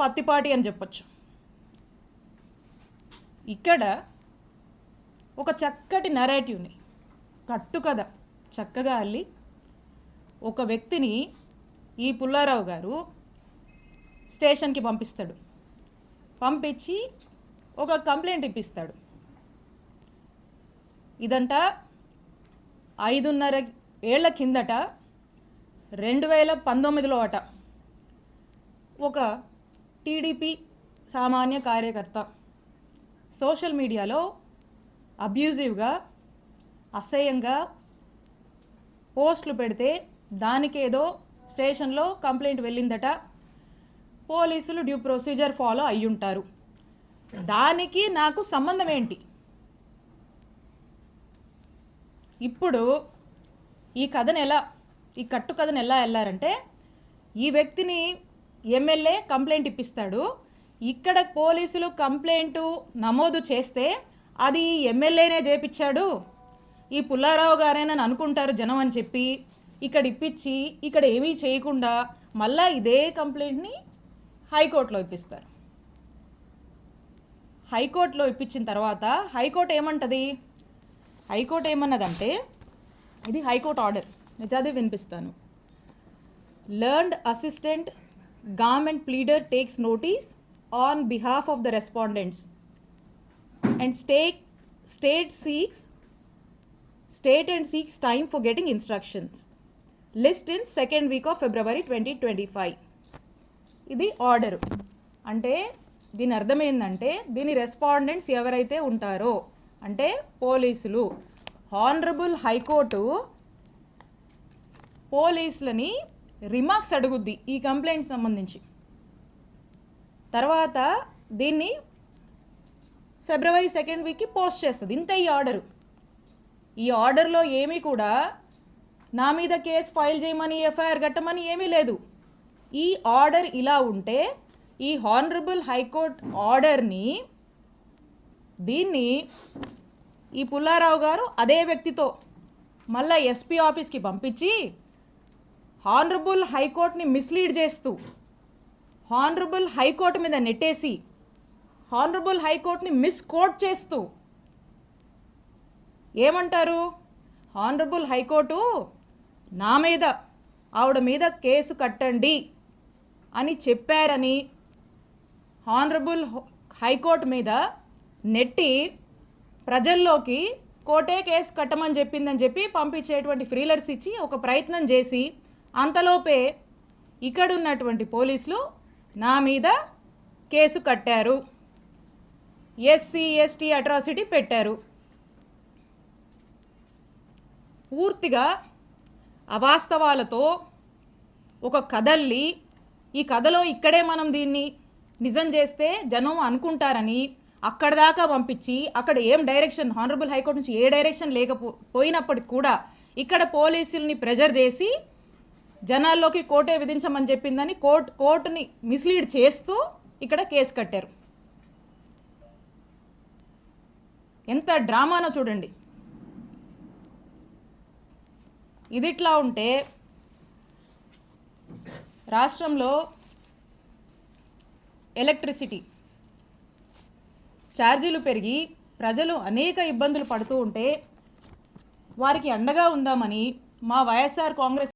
పత్తిపాటి అని చెప్పొచ్చు. ఇక్కడ ఒక చక్కటి నెరేటివ్ని కట్టుకథ చక్కగా అల్లి ఒక వ్యక్తిని ఈ పుల్లారావు గారు స్టేషన్కి పంపిస్తాడు. పంపించి ఒక కంప్లైంట్ ఇప్పిస్తాడు. ఇదంట ఐదున్నర ఏళ్ళ కిందట రెండు వేల పంతొమ్మిదిలో అట ఒక టీడీపీ సామాన్య కార్యకర్త. సోషల్ మీడియాలో అబ్యూజివ్గా అసహ్యంగా పోస్టులు పెడితే దానికేదో స్టేషన్లో కంప్లైంట్ వెళ్ళిందట. పోలీసులు డ్యూ ప్రొసీజర్ ఫాలో అయ్యుంటారు. దానికి నాకు సంబంధం ఏంటి? ఇప్పుడు ఈ కథను ఎలా ఈ కట్టు కథను ఎలా వెళ్ళారంటే ఈ వ్యక్తిని ఎమ్మెల్యే కంప్లైంట్ ఇప్పిస్తాడు. ఇక్కడ పోలీసులు కంప్లైంట్ నమోదు చేస్తే అది ఎమ్మెల్యేనే చేపించాడు ఈ పుల్లారావు గారేనని అనుకుంటారు జనం అని చెప్పి ఇక్కడ ఇప్పించి ఇక్కడ ఏమీ చేయకుండా మళ్ళా ఇదే కంప్లైంట్ని హైకోర్టులో ఇప్పిస్తారు. హైకోర్టులో ఇప్పించిన తర్వాత హైకోర్టు ఏమంటుంది? హైకోర్టు ఏమన్నదంటే ఇది హైకోర్టు ఆర్డర్. నిజాది వినిపిస్తాను. Learned assistant government pleader takes notice on behalf of the respondents and stake state seeks state and seeks time for getting instructions list in second week of February twenty twenty five ఇది order అంటే దీని అర్థమైందంటే దీని respondents ఎవరైతే ఉంటారో అంటే పోలీసులు honourable high court పోలీసులని రిమార్క్స్ అడుగుద్ది ఈ కంప్లైంట్ సంబంధించి. తర్వాత దీన్ని ఫిబ్రవరి సెకండ్ వీక్కి పోస్ట్ చేస్తుంది. ఇంత ఈ ఆర్డరు. ఈ ఆర్డర్లో ఏమీ కూడా నా మీద కేసు ఫైల్ చేయమని ఎఫ్ఐఆర్ కట్టమని ఏమీ లేదు. ఈ ఆర్డర్ ఇలా ఉంటే ఈ హానరబుల్ హైకోర్ట్ ఆర్డర్ని దీన్ని ఈ పుల్లారావు గారు అదే వ్యక్తితో మళ్ళా ఎస్పీ ఆఫీస్కి పంపించి హానరబుల్ హైకోర్టుని మిస్లీడ్ చేస్తూ హానరబుల్ హైకోర్టు మీద నెట్టేసి హానరబుల్ హైకోర్టుని మిస్కోట్ చేస్తూ. ఏమంటారు? హానరబుల్ హైకోర్టు నా మీద ఆవిడ మీద కేసు కట్టండి అని చెప్పారని హానరబుల్ హైకోర్టు మీద నెట్టి ప్రజల్లోకి కోర్టే కేసు కట్టమని చెప్పిందని చెప్పి పంపించేటువంటి ఫ్రీలర్స్ ఇచ్చి ఒక ప్రయత్నం చేసి అంతలోపే ఇక్కడ ఉన్నటువంటి పోలీసులు నా మీద కేసు కట్టారు. ఎస్సీ ఎస్టీ అట్రాసిటీ పెట్టారు. పూర్తిగా అవాస్తవాలతో ఒక కథల్ని ఈ కథలో ఇక్కడే మనం దీన్ని నిజం చేస్తే జనం అనుకుంటారని అక్కడ దాకా పంపించి అక్కడ ఏం డైరెక్షన్ హానరబుల్ హైకోర్టు నుంచి ఏ డైరెక్షన్ లేకపో పోయినప్పటికి కూడా ఇక్కడ పోలీసుల్ని ప్రెజర్ చేసి జనాల్లోకి కోర్టే విధించమని చెప్పిందని కోర్ట్ కోర్టుని మిస్లీడ్ చేస్తూ ఇక్కడ కేసు కట్టారు. ఎంత డ్రామానో చూడండి. ఇదిట్లా ఉంటే రాష్ట్రంలో ఎలక్ట్రిసిటీ ఛార్జీలు పెరిగి ప్రజలు అనేక ఇబ్బందులు పడుతూ ఉంటే వారికి అండగా ఉందామని మా వైఎస్ఆర్ కాంగ్రెస్